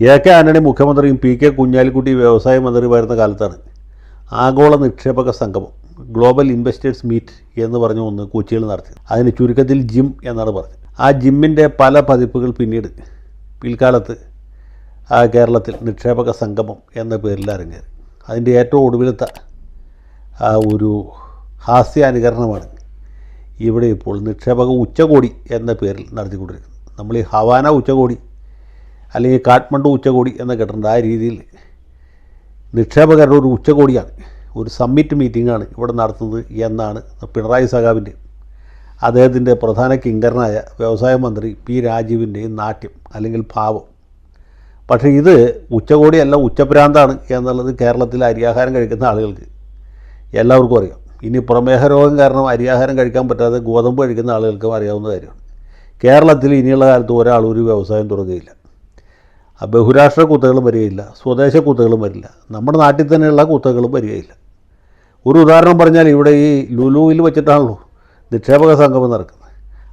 A K Antony മുഖ്യമന്ത്രിയും P K Kunhalikutty വ്യവസായ മന്ത്രിയുമായിരുന്ന കാലത്താണ് ആഗോള നിക്ഷേപക സംഗമം ഗ്ലോബൽ ഇൻവെസ്റ്റേഴ്സ് മീറ്റ് എന്ന് പറഞ്ഞ ഒന്ന് കൊച്ചിയിൽ നടത്തി അതിന് ചുരുക്കത്തിൽ ജിം എന്നാണ് പറഞ്ഞത്. ആ ജിമ്മിന്റെ പല പതിപ്പുകൾ പിന്നീട് പിൽക്കാലത്ത് ആ കേരളത്തിൽ നിക്ഷേപക സംഗമം എന്ന പേരിൽ അരങ്ങേറി. അതിന്റെ ഏറ്റവും ഒടുവിലത്തെ ആ ഒരു ഹാസ്യാനുകരണമാണ് ഇവിടെ ഇപ്പോൾ നിക്ഷേപക ഉച്ചകോടി എന്ന പേരിൽ നടത്തിക്കൊണ്ടിരിക്കുന്നത്. നമ്മൾ ഈ ഹവാന ഉച്ചകോടി അല്ലെങ്കിൽ കാഠ്മണ്ഡു ഉച്ചകോടി എന്ന് കേട്ടിട്ടുണ്ട്. ആ രീതിയിൽ നിക്ഷേപകരുടെ ഒരു ഉച്ചകോടിയാണ്. ഒരു സമ്മിറ്റ് മീറ്റിംഗാണ് ഇവിടെ നടത്തുന്നത് എന്നാണ് പിണറായി സഖാവിന്റെ അദ്ദേഹത്തിന്റെ പ്രധാന കിങ്കരനായ വ്യവസായ മന്ത്രി പി രാജീവിന്റെയും നാട്യം അല്ലെങ്കിൽ ഭാവം. പക്ഷേ ഇത് ഉച്ചകോടിയല്ല ഉച്ചഭ്രാന്താണ് എന്നുള്ളത് കേരളത്തിൽ അരിയാഹാരം കഴിക്കുന്ന ആളുകൾക്ക് എല്ലാവർക്കും അറിയാം. ഇനി പ്രമേഹ രോഗം കാരണം അരിയാഹാരം കഴിക്കാൻ പറ്റാതെ ഗോതമ്പ് കഴിക്കുന്ന ആളുകൾക്കും അറിയാവുന്ന കാര്യമാണ്. കേരളത്തിൽ ഇനിയുള്ള കാലത്ത് ഒരാൾ ഒരു വ്യവസായം തുടങ്ങുകയില്ല. ബഹുരാഷ്ട്ര കുത്തകളും വരികയില്ല സ്വദേശ കുത്തകളും വരില്ല നമ്മുടെ നാട്ടിൽ തന്നെയുള്ള കുത്തകളും വരികയില്ല. ഒരു ഉദാഹരണം പറഞ്ഞാൽ ഇവിടെ ഈ ലുലുവിൽ വെച്ചിട്ടാണല്ലോ നിക്ഷേപക സംഗമം നടക്കുന്നത്.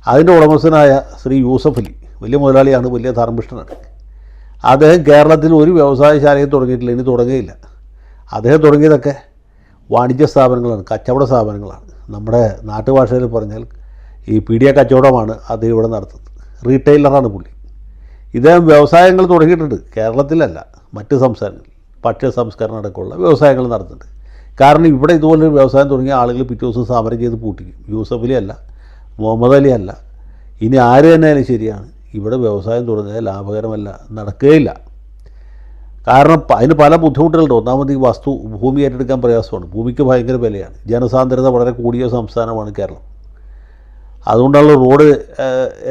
അതിന്റെ ഉടമസ്ഥനായ ശ്രീ യൂസഫ് അലി വലിയ മുതലാളിയാണ് വലിയ ധർമ്മിഷ്ഠനാണ് അദ്ദേഹം കേരളത്തിൽ ഒരു വ്യവസായശാലയും തുടങ്ങിയിട്ടില്ല ഇനി തുടങ്ങിയില്ല അദ്ദേഹം തുടങ്ങിയതൊക്കെ വാണിജ്യ സ്ഥാപനങ്ങളാണ് കച്ചവട സ്ഥാപനങ്ങളാണ്. നമ്മുടെ നാട്ടുഭാഷയിൽ പറഞ്ഞാൽ ഈ പീഡിയ കച്ചവടമാണ് അദ്ദേഹം ഇവിടെ നടത്തുന്നത്. റീറ്റെയിലറാണ് പുള്ളി. ഇദ്ദേഹം വ്യവസായങ്ങൾ തുടങ്ങിയിട്ടുണ്ട്. കേരളത്തിലല്ല മറ്റ് സംസ്ഥാനങ്ങളിൽ ഭക്ഷ്യ സംസ്കരണം അടക്കമുള്ള വ്യവസായങ്ങൾ നടത്തുന്നുണ്ട് കാരണം ഇവിടെ ഇതുപോലൊരു വ്യവസായം തുടങ്ങിയ ആളുകൾ പിറ്റേ ദിവസം സമരം ചെയ്ത് പൂട്ടിക്കും. യൂസഫ് അലി അല്ല മുഹമ്മദ് അലി അല്ല. ഇനി ആര് തന്നെയായാലും ശരിയാണ്. ഇവിടെ വ്യവസായം തുടങ്ങിയാൽ ലാഭകരമല്ല നടക്കുകയില്ല. കാരണം അതിന് പല ബുദ്ധിമുട്ടുകളുണ്ട്. ഒന്നാമത് ഈ വസ്തു ഭൂമി ഏറ്റെടുക്കാൻ പ്രയാസമാണ്. ഭൂമിക്ക് ഭയങ്കര വിലയാണ്. ജനസാന്ദ്രത വളരെ കൂടിയ സംസ്ഥാനമാണ് കേരളം. അതുകൊണ്ടുള്ള റോഡ്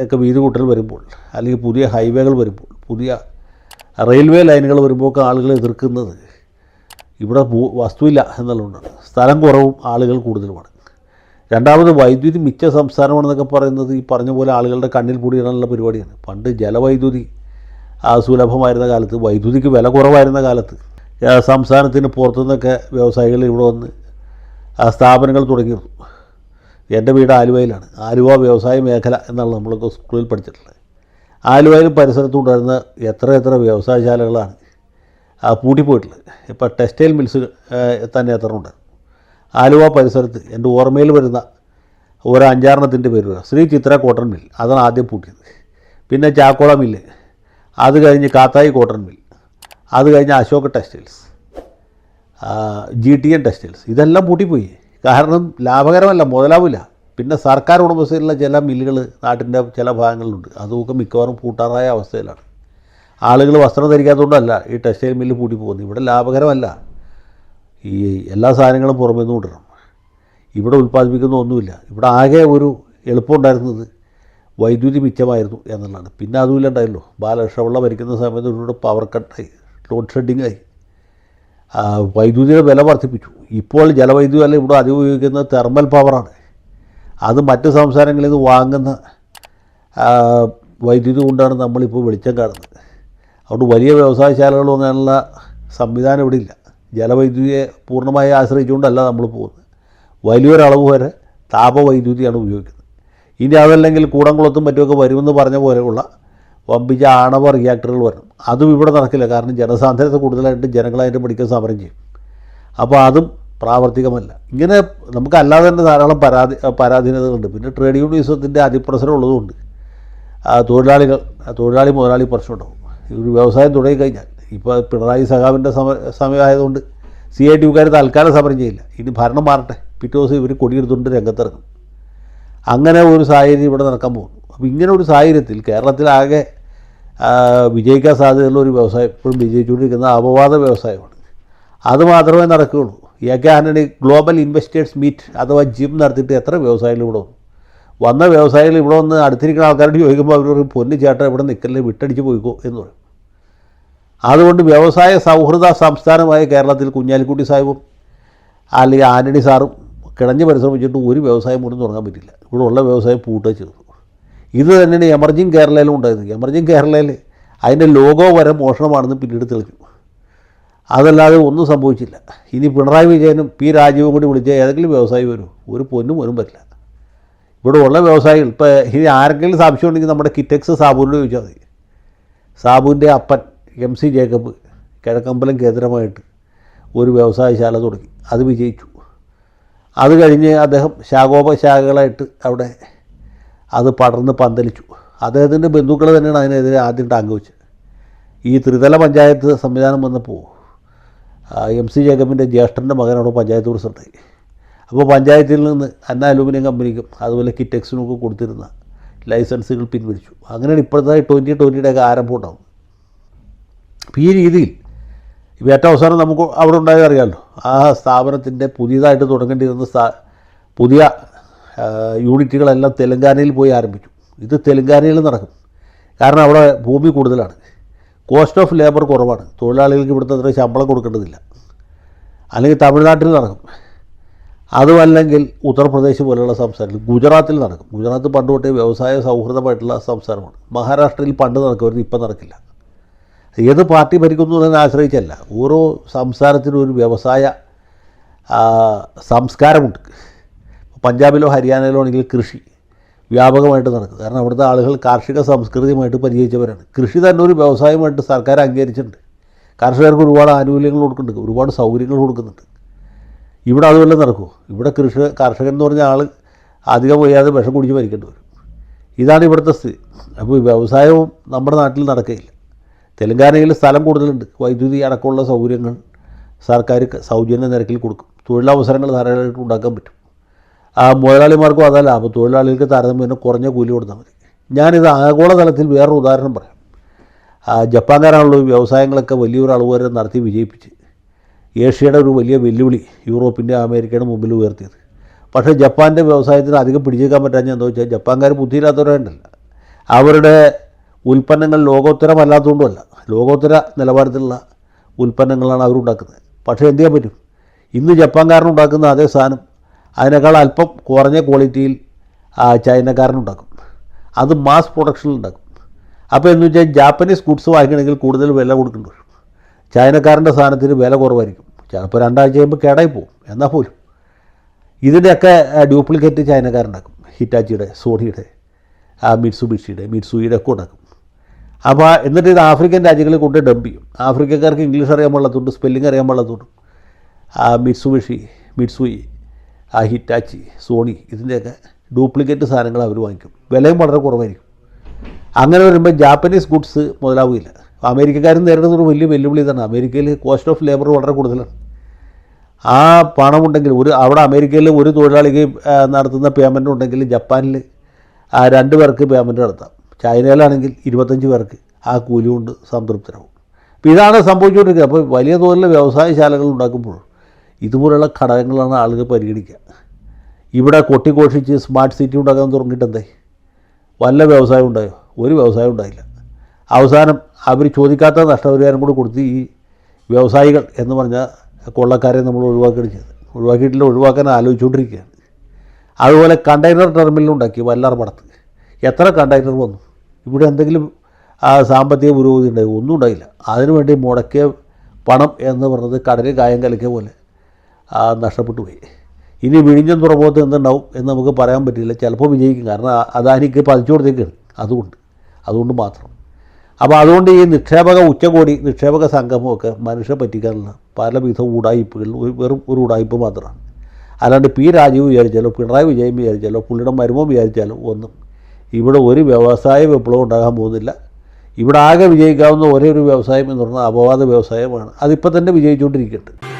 ഒക്കെ വീതി കൂട്ടൽ വരുമ്പോൾ അല്ലെങ്കിൽ പുതിയ ഹൈവേകൾ വരുമ്പോൾ പുതിയ റെയിൽവേ ലൈനുകൾ വരുമ്പോൾ ഒക്കെ ആളുകൾ എതിർക്കുന്നത് ഇവിടെ വസ്തുവില്ല എന്നുള്ളതുകൊണ്ടാണ്. സ്ഥലം കുറവും ആളുകൾ കൂടുതലുമാണ്. രണ്ടാമത് വൈദ്യുതി മിച്ച സംസ്ഥാനമാണെന്നൊക്കെ പറയുന്നത് ഈ പറഞ്ഞ പോലെ ആളുകളുടെ കണ്ണിൽ പൊടിയിടാനുള്ള പരിപാടിയാണ്. പണ്ട് ജലവൈദ്യുതി സുലഭമായിരുന്ന കാലത്ത് വൈദ്യുതിക്ക് വില കുറവായിരുന്ന കാലത്ത് സംസ്ഥാനത്തിന് പുറത്തുനിന്നൊക്കെ വ്യവസായികൾ ഇവിടെ വന്ന് സ്ഥാപനങ്ങൾ തുടങ്ങിയിരുന്നു. എന്റെ വീട് ആലുവയിലാണ്. ആലുവ വ്യവസായ മേഖല എന്നാണ് നമ്മളൊക്കെ സ്കൂളിൽ പഠിച്ചിട്ടുള്ളത്. ആലുവയിലും പരിസരത്തും എത്ര എത്ര വ്യവസായശാലകളാണ് പൂട്ടിപ്പോയിട്ടുള്ളത് ഇപ്പോൾ ടെക്സ്റ്റൈൽ മിൽസ് തന്നെ എത്ര ഉണ്ട് ആലുവ പരിസരത്ത് എന്റെ ഓർമ്മയിൽ വരുന്ന ഒരു അഞ്ചാറെണ്ണത്തിന്റെ പേര് ശ്രീ ചിത്ര കോട്ടൺ മിൽ. അതാണ് ആദ്യം പൂട്ടിയത്. പിന്നെ ചാക്കോള മില്ല്. അത് കഴിഞ്ഞ് കാത്തായി കോട്ടൺ മിൽ അത് കഴിഞ്ഞ് Ashoka textiles G T N textiles. ഇതെല്ലാം പൂട്ടിപ്പോയി. കാരണം ലാഭകരമല്ല മുതലാവില്ല പിന്നെ സർക്കാർ ഉടമസ്ഥയിലുള്ള ചില മില്ലുകൾ നാട്ടിന്റെ ചില ഭാഗങ്ങളിലുണ്ട്. അതുമൊക്കെ മിക്കവാറും പൂട്ടാറായ അവസ്ഥയിലാണ്. ആളുകൾ വസ്ത്രം ധരിക്കാത്തതുകൊണ്ടല്ല ഈ ടെക്സ്റ്റൈൽ മില്ല് പൂട്ടി പോകുന്നത്. ഇവിടെ ലാഭകരമല്ല. ഈ എല്ലാ സാധനങ്ങളും പുറമേ നിന്ന് കൊണ്ടുവരണം. ഇവിടെ ഉൽപ്പാദിപ്പിക്കുന്ന ഒന്നുമില്ല. ഇവിടെ ആകെ ഒരു എളുപ്പമുണ്ടായിരുന്നത് വൈദ്യുതി മിച്ചമായിരുന്നു എന്നുള്ളതാണ്. പിന്നെ അതുമില്ലാണ്ടായല്ലോ. ബാലകൃഷ്ണപിള്ള ഭരിക്കുന്ന സമയത്ത് ഇവിടെ പവർ കട്ടായി ലോഡ് ഷെഡിങ് ആയി. വൈദ്യുതിയുടെ വില വർദ്ധിപ്പിച്ചു. ഇപ്പോൾ ജലവൈദ്യുതി അല്ല ഇവിടെ അധികം ഉപയോഗിക്കുന്നത് തെർമൽ പവറാണ് അത് മറ്റ് സംസ്ഥാനങ്ങളിൽ നിന്ന് വാങ്ങുന്ന വൈദ്യുതി കൊണ്ടാണ് നമ്മളിപ്പോൾ വെളിച്ചം കാണുന്നത്. അതുകൊണ്ട് വലിയ വ്യവസായശാലകൾ അങ്ങനെയുള്ള സംവിധാനം ഇവിടെ ഇല്ല. ജലവൈദ്യുതിയെ പൂർണമായി ആശ്രയിച്ചുകൊണ്ടല്ല നമ്മൾ പോകുന്നത്. വലിയൊരളവ് വരെ താപവൈദ്യുതിയാണ് ഉപയോഗിക്കുന്നത്. ഇനി അതല്ലെങ്കിൽ കൂടംകുളത്തും മറ്റുമൊക്കെ വരുമെന്ന് പറഞ്ഞ പോലെയുള്ള വമ്പിച്ച ആണവ റിയാക്ടറുകൾ വരണം. അതും ഇവിടെ നടക്കില്ല. കാരണം ജനസാന്ദ്രത കൂടുതലായിട്ട് ജനങ്ങളതിന്റെ പഠിക്കാൻ സമരം ചെയ്യും. അപ്പോൾ അതും പ്രാവർത്തികമല്ല. ഇങ്ങനെ നമുക്ക് അല്ലാതെ തന്നെ ധാരാളം പരാതി പരാധീനതകളുണ്ട്. പിന്നെ ട്രേഡ് യൂണിയനിസത്തിന്റെ അതിപ്രസരം ഉള്ളതുകൊണ്ട് തൊഴിലാളികൾ തൊഴിലാളി മുതലാളി പ്രശ്നമുണ്ടാവും. ഒരു വ്യവസായം തുടങ്ങിക്കഴിഞ്ഞാൽ ഇപ്പോൾ പിണറായി സഖാവിന്റെ സമ സമയമായതുകൊണ്ട് സി ഐ ടി യുക്കാർ തൽക്കാലം സമരം ചെയ്യില്ല. ഇനി ഭരണം മാറട്ടെ. പിറ്റേ ദിവസം ഇവർ കൊടിയെടുത്തുകൊണ്ട് രംഗത്തിറങ്ങും. അങ്ങനെ ഒരു സാഹചര്യം ഇവിടെ നടക്കാൻ പോകുന്നു. അപ്പോൾ ഇങ്ങനെ ഒരു സാഹചര്യത്തിൽ കേരളത്തിലാകെ വിജയിക്കാൻ സാധ്യതയുള്ള ഒരു വ്യവസായം ഇപ്പോഴും വിജയിച്ചുകൊണ്ടിരിക്കുന്ന അപവാദ വ്യവസായമാണ്. അത് മാത്രമേ നടക്കുകയുള്ളൂ. A K Antony global investors meet അഥവാ ജിം നടത്തിയിട്ട് എത്ര വ്യവസായികൾ ഇവിടെ വന്നു? വന്ന വ്യവസായികൾ ഇവിടെ വന്ന് അടുത്തിരിക്കുന്ന ആൾക്കാരോട് ചോദിക്കുമ്പോൾ അവർ പറയും പൊന്നു ചേട്ടാ ഇവിടെ നിൽക്കല്ലേ വിട്ടടിച്ച് പോയിക്കോ എന്ന് പറയും. അതുകൊണ്ട് വ്യവസായ സൗഹൃദ സംസ്ഥാനമായ കേരളത്തിൽ കുഞ്ഞാലിക്കുട്ടി സാഹിബും അല്ലെങ്കിൽ ആന്റണി സാറും കിടഞ്ഞ് പരിശ്രമിച്ചിട്ട് ഒരു വ്യവസായം പോലും തുടങ്ങാൻ പറ്റില്ല. ഇവിടെ ഉള്ള വ്യവസായം പൂട്ടുക ചെയ്തു ഇത് തന്നെയാണ് എമർജിങ് കേരളയിലും ഉണ്ടായത്. എമർജിങ് കേരളയിൽ അതിന്റെ ലോഗോ വരെ മോഷണമാണെന്ന് പിന്നീട് തെളിഞ്ഞു. അതല്ലാതെ ഒന്നും സംഭവിച്ചില്ല. ഇനി പിണറായി വിജയനും പി രാജീവും കൂടി വിളിച്ച ഏതെങ്കിലും വ്യവസായി വരും. ഒരു പൊന്നും വരും പറ്റില്ല ഇവിടെ ഉള്ള വ്യവസായികൾ ഇപ്പോൾ ഇനി ആരെങ്കിലും സംശയം ഉണ്ടെങ്കിൽ നമ്മുടെ കിറ്റക്സ് സാബുവിനോട് ചോദിച്ചാൽ മതി. സാബുവിന്റെ അപ്പൻ എം സി ജേക്കബ് കിഴക്കമ്പലം കേന്ദ്രമായിട്ട് ഒരു വ്യവസായശാല തുടങ്ങി. അത് വിജയിച്ചു. അത് കഴിഞ്ഞ് അദ്ദേഹം ശാഖോപശാഖകളായിട്ട് അവിടെ അത് പടർന്ന് പന്തലിച്ചു. അദ്ദേഹത്തിന്റെ ബന്ധുക്കൾ തന്നെയാണ് അതിനെതിരെ ആദ്യം ടാങ്ക് വെച്ചത് ഈ ത്രിതല പഞ്ചായത്ത് സംവിധാനം വന്നപ്പോൾ എം സി ജേക്കബിന്റെ ജ്യേഷ്ഠന്റെ മകനോട് പഞ്ചായത്ത് പ്രസിഡന്റായി അപ്പോൾ പഞ്ചായത്തിൽ നിന്ന് അന്ന അലൂമിനിയം കമ്പനിക്കും അതുപോലെ കിറ്റക്സിനും ഒക്കെ കൊടുത്തിരുന്ന ലൈസൻസുകൾ പിൻവലിച്ചു. അങ്ങനെയാണ് ഇപ്പോഴത്തെ ട്വന്റി ട്വന്റിയുടെ ഒക്കെ ആരംഭം ഉണ്ടാകുന്നത് അപ്പോൾ ഈ രീതിയിൽ ഇപ്പോൾ ഏറ്റവും അവസാനം നമുക്ക് അവിടെ ഉണ്ടായത് അറിയാമല്ലോ ആ സ്ഥാപനത്തിന്റെ പുതിയതായിട്ട് തുടങ്ങേണ്ടിയിരുന്ന സ്ഥാ പുതിയ യൂണിറ്റുകളെല്ലാം തെലങ്കാനയിൽ പോയി ആരംഭിച്ചു. ഇത് തെലങ്കാനയിൽ നടക്കും. കാരണം അവിടെ ഭൂമി കൂടുതലാണ്. കോസ്റ്റ് ഓഫ് ലേബർ കുറവാണ്. തൊഴിലാളികൾക്ക് ഇവിടുത്തെ അത്ര ശമ്പളം കൊടുക്കേണ്ടതില്ല. അല്ലെങ്കിൽ തമിഴ്നാട്ടിൽ നടക്കും. അതുമല്ലെങ്കിൽ ഉത്തർപ്രദേശ് പോലെയുള്ള സംസ്ഥാനത്തിൽ ഗുജറാത്തിൽ നടക്കും. ഗുജറാത്ത് പണ്ട് തൊട്ടേ വ്യവസായ സൗഹൃദമായിട്ടുള്ള സംസ്ഥാനമാണ്. മഹാരാഷ്ട്രയിൽ പണ്ട് നടക്കുമായിരുന്നു ഇപ്പം നടക്കില്ല. ഏത് പാർട്ടി ഭരിക്കുന്നു എന്നതിനെ ആശ്രയിച്ചല്ല. ഓരോ സംസ്ഥാനത്തിനും ഒരു വ്യവസായ സംസ്കാരമുണ്ട്. പഞ്ചാബിലോ ഹരിയാനയിലോ ആണെങ്കിൽ കൃഷി വ്യാപകമായിട്ട് നടക്കും. കാരണം അവിടുത്തെ ആളുകൾ കാർഷിക സംസ്കൃതിയുമായിട്ട് പരിചയിച്ചവരാണ്. കൃഷി തന്നെ ഒരു വ്യവസായമായിട്ട് സർക്കാർ അംഗീകരിച്ചിട്ടുണ്ട്. കർഷകർക്ക് ഒരുപാട് ആനുകൂല്യങ്ങൾ കൊടുക്കുന്നുണ്ട്. ഒരുപാട് സൗകര്യങ്ങൾ കൊടുക്കുന്നുണ്ട്. ഇവിടെ അതുപോലെ നടക്കുമോ ഇവിടെ കൃഷി കർഷകൻ എന്ന് പറഞ്ഞ ആൾ അധികം വയ്യാതെ വിഷം കുടിച്ച് മരിക്കേണ്ടി വരും. ഇതാണ് ഇവിടുത്തെ സ്ഥിതി. അപ്പോൾ വ്യവസായവും നമ്മുടെ നാട്ടിൽ നടക്കുകയില്ല. തെലങ്കാനയിൽ സ്ഥലം കൂടുതലുണ്ട്. വൈദ്യുതി അടക്കമുള്ള സൗകര്യങ്ങൾ സർക്കാർ സൗജന്യ നിരക്കിൽ കൊടുക്കും. തൊഴിലവസരങ്ങൾ ധാരാളമായിട്ട് ഉണ്ടാക്കാൻ പറ്റും. ആ മുതലാളിമാർക്കും അതല്ല അപ്പോൾ തൊഴിലാളികൾക്ക് താരതമ്യം കുറഞ്ഞ കൂലി കൊടുത്താൽ മതി. ഞാനിത് ആഗോളതലത്തിൽ വേറൊരു ഉദാഹരണം പറയാം. ജപ്പാൻകാരാണല്ലോ വ്യവസായങ്ങളൊക്കെ വലിയൊരു അളവ് വരെ നടത്തി വിജയിപ്പിച്ച്. ഏഷ്യയുടെ ഒരു വലിയ വെല്ലുവിളി യൂറോപ്പിന്റെ അമേരിക്കയുടെ മുമ്പിൽ ഉയർത്തിയത്. പക്ഷേ ജപ്പാന്റെ വ്യവസായത്തിന് അധികം പിടിച്ചേക്കാൻ പറ്റാഞ്ഞ എന്താ വെച്ചാൽ ജപ്പാൻകാർ ബുദ്ധിയില്ലാത്തവരായിട്ടല്ല അവരുടെ ഉൽപ്പന്നങ്ങൾ ലോകോത്തരമല്ലാത്തതുകൊണ്ടുമല്ല ലോകോത്തര നിലവാരത്തിലുള്ള ഉൽപ്പന്നങ്ങളാണ് അവരുണ്ടാക്കുന്നത്. പക്ഷേ എന്ത് ചെയ്യാൻ പറ്റും? ഇന്ന് ജപ്പാൻകാരനുണ്ടാക്കുന്ന അതേ സാധനം അതിനേക്കാൾ അല്പം കുറഞ്ഞ ക്വാളിറ്റിയിൽ ചൈനക്കാരനുണ്ടാക്കും. അത് മാസ് പ്രൊഡക്ഷനിൽ ഉണ്ടാക്കും അപ്പോൾ എന്ന് വെച്ചാൽ ജാപ്പനീസ് ഗുഡ്സ് വാങ്ങിക്കണമെങ്കിൽ കൂടുതൽ വില കൊടുക്കേണ്ടി വരും. ചൈനക്കാരന്റെ സാധനത്തിന് വില കുറവായിരിക്കും. ചിലപ്പോൾ രണ്ടാഴ്ച കഴിയുമ്പോൾ കേടായി പോകും. എന്നാൽ പോലും. ഇതിന്റെയൊക്കെ ഡ്യൂപ്ലിക്കേറ്റ് ചൈനക്കാരുണ്ടാക്കും. ഹിറ്റാച്ചിയുടെ സോണിയുടെ മിറ്റ്സുബിഷിയുടെ മിറ്റ്സുയുടെ ഒക്കെ ഉണ്ടാക്കും. അപ്പോൾ എന്നിട്ട് ഇത് ആഫ്രിക്കൻ രാജ്യങ്ങളിൽ കൊണ്ട് ഡംപ് ചെയ്യും. ആഫ്രിക്കക്കാർക്ക് ഇംഗ്ലീഷ് അറിയാൻ പാടില്ലാത്തതുകൊണ്ട് സ്പെല്ലിംഗ് അറിയാൻ പാടില്ലാത്തതുകൊണ്ട് മിറ്റ്സുബിഷി മിറ്റ്സുയി ആ ഹിറ്റാച്ചി സോണി ഇതിന്റെയൊക്കെ ഡ്യൂപ്ലിക്കേറ്റ് സാധനങ്ങൾ അവർ വാങ്ങിക്കും. വിലയും വളരെ കുറവായിരിക്കും. അങ്ങനെ വരുമ്പോൾ ജാപ്പനീസ് ഗുഡ്സ് മുതലാവുകയില്ല. അമേരിക്കക്കാരും നേരിടുന്ന ഒരു വലിയ വെല്ലുവിളി തന്നെ അമേരിക്കയിൽ കോസ്റ്റ് ഓഫ് ലേബർ വളരെ കൂടുതലാണ്. ആ പണമുണ്ടെങ്കിൽ ഒരു അവിടെ അമേരിക്കയിൽ ഒരു തൊഴിലാളിക്ക് നടത്തുന്ന പേയ്മെന്റ് ഉണ്ടെങ്കിൽ ജപ്പാനിൽ ആ രണ്ട് പേർക്ക് പേയ്മെന്റ് നടത്താം. ചൈനയിലാണെങ്കിൽ ഇരുപത്തഞ്ച് പേർക്ക് ആ കൂലി കൊണ്ട് സംതൃപ്തരാകും അപ്പോൾ ഇതാണ് സംഭവിച്ചുകൊണ്ടിരിക്കുന്നത്. അപ്പോൾ വലിയ തോതിലുള്ള വ്യവസായശാലകൾ ഉണ്ടാക്കുമ്പോൾ ഇതുപോലുള്ള ഘടകങ്ങളാണ് ആളുകൾ പരിഗണിക്കുക. ഇവിടെ കൊട്ടിഘോഷിച്ച് സ്മാർട്ട് സിറ്റി ഉണ്ടാക്കാൻ തുടങ്ങിയിട്ടെന്തേ? വല്ല വ്യവസായം ഉണ്ടായോ? ഒരു വ്യവസായം ഉണ്ടായില്ല. അവസാനം അവർ ചോദിക്കാത്ത നഷ്ടപരിഹാരം കൂടി കൊടുത്ത് ഈ വ്യവസായികൾ എന്ന് പറഞ്ഞ കൊള്ളക്കാരെ നമ്മൾ ഒഴിവാക്കുകയാണ് ചെയ്തത്. ഒഴിവാക്കിയിട്ടില്ല ഒഴിവാക്കാൻ ആലോചിച്ചുകൊണ്ടിരിക്കുകയാണ്. അതുപോലെ കണ്ടെയ്നർ ടെർമിനൽ ഉണ്ടാക്കി വല്ലാർ പടത്ത്. എത്ര കണ്ടെയ്നർ വന്നു? ഇവിടെ എന്തെങ്കിലും സാമ്പത്തിക പുരോഗതി ഉണ്ടായി? ഒന്നും ഉണ്ടായില്ല. അതിനുവേണ്ടി മുടക്കിയ പണം എന്ന് പറഞ്ഞത് കടലിൽ കായം കലക്കിയ പോലെ. നഷ്ടപ്പെട്ടു പോയി. ഇനി വിഴിഞ്ഞം തുറമുഖത്ത് എന്തുണ്ടാവും എന്ന് നമുക്ക് പറയാൻ പറ്റില്ല. ചിലപ്പോൾ വിജയിക്കും. കാരണം അദാനിക്ക് പതിച്ചു കൊടുത്തേക്കാണ്. അതുകൊണ്ട്. അതുകൊണ്ട് മാത്രം. അപ്പോൾ അതുകൊണ്ട് ഈ നിക്ഷേപക ഉച്ചകോടി നിക്ഷേപക സംഗമമൊക്കെ മനുഷ്യ പറ്റിക്കാനുള്ള പലവിധ ഉടായ്പകൾ വെറും ഒരു ഉടായ്പ മാത്രമാണ്. അല്ലാണ്ട് പി രാജീവ് വിചാരിച്ചാലോ പിണറായി വിജയൻ വിചാരിച്ചാലോ പുള്ളിയുടെ മരുമോ വിചാരിച്ചാലോ ഒന്നും. ഇവിടെ ഒരു വ്യവസായ വിപ്ലവം ഉണ്ടാകാൻ പോകുന്നില്ല. ഇവിടെ ആകെ വിജയിക്കാവുന്ന ഒരേ ഒരു വ്യവസായം എന്ന് പറഞ്ഞാൽ അപവാദ വ്യവസായമാണ്. അതിപ്പോൾ തന്നെ വിജയിച്ചുകൊണ്ടിരിക്കുന്നുണ്ട്.